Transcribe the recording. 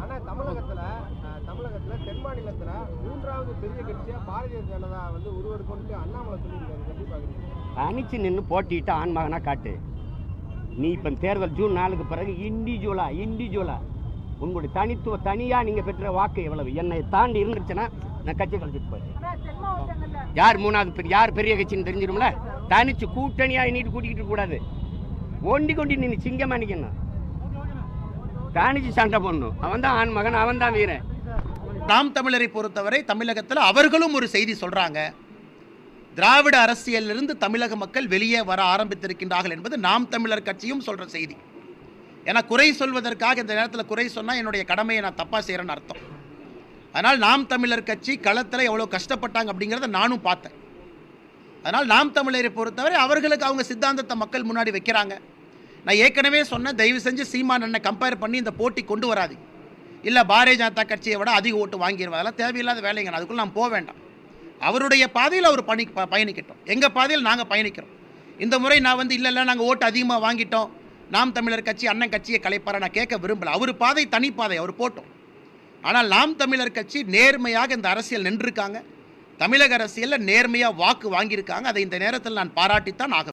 ஆனா தமிழகத்துல தமிழகத்துல தென் மாநிலத்துல மூன்றாவது பெரிய கட்சியா பாரதிய ஜனதா வந்து உருவெடுக்கணும்னு அண்ணாமலை சொல்லியிருக்காரு. எப்படி தனிச்சு நின்று போட்டிட்டு ஆண்மகனா காட்டு. நீ இப்போ தேர்தல் ஜூன் நாலுக்கு பிறகு இண்டிவிஜுவலா இண்டிவிஜுவலா உங்களுடைய தனித்துவ தனியா நீங்க பெற்ற வாக்கு எவ்வளவு? என்னை தாண்டி இருந்துச்சுன்னா நான் கட்சி கழிச்சிட்டு போயிடுறேன் யார் மூணாவது பெரிய யார் பெரிய கட்சின்னு தெரிஞ்சிடும்ல தனிச்சு கூட்டணியா நீட்டு கூட்டிக்கிட்டு கூடாது. ஒண்டி கொண்டி நீ சிங்கமா நிக்கணும். காணிச்சு சண்டை போடணும். அவன் தான் ஆண் மகன் அவன் தான் வீரன். நாம் தமிழரை பொறுத்தவரை தமிழகத்தில் அவர்களும் ஒரு செய்தி சொல்கிறாங்க திராவிட அரசியலிருந்து தமிழக மக்கள் வெளியே வர ஆரம்பித்திருக்கின்றார்கள் என்பது நாம் தமிழர் கட்சியும் சொல்கிற செய்தி. ஏன்னா குறை சொல்வதற்காக இந்த நேரத்தில் குறை சொன்னால் என்னுடைய கடமையை நான் தப்பாக செய்கிறேன்னு அர்த்தம். அதனால் நாம் தமிழர் கட்சி களத்தில் எவ்வளோ கஷ்டப்பட்டாங்க அப்படிங்கிறத நானும் பார்த்தேன். அதனால் நாம் தமிழரை பொறுத்தவரை அவர்களுக்கு அவங்க சித்தாந்தத்தை மக்கள் முன்னாடி வைக்கிறாங்க. நான் ஏற்கனவே சொன்னேன் தயவு செஞ்சு சீமான் அண்ணன் கம்பேர் பண்ணி இந்த போட்டி கொண்டு வராது இல்லை பாரதிய ஜனதா கட்சியை விட அதிக ஓட்டு வாங்கிடுவோம் அதெல்லாம் தேவையில்லாத வேலைங்க. நான் நான் போக வேண்டாம். அவருடைய பாதையில் அவர் பணி ப- பயணிக்கட்டும். எங்கள் பாதையில் நாங்கள் பயணிக்கிறோம். இந்த முறை நான் வந்து இல்லை இல்லை நாங்கள் ஓட்டு அதிகமாக வாங்கிட்டோம். நாம் தமிழர் கட்சி அண்ணன் கட்சியை கலைப்பார? நான் கேட்க விரும்பலை. அவர் பாதை தனி பாதை அவர் போட்டோம். ஆனால் நாம் தமிழர் கட்சி நேர்மையாக இந்த அரசியல் நின்றுருக்காங்க. தமிழக அரசியலில் நேர்மையாக வாக்கு வாங்கியிருக்காங்க. அதை இந்த நேரத்தில் நான் பாராட்டித்தான் ஆக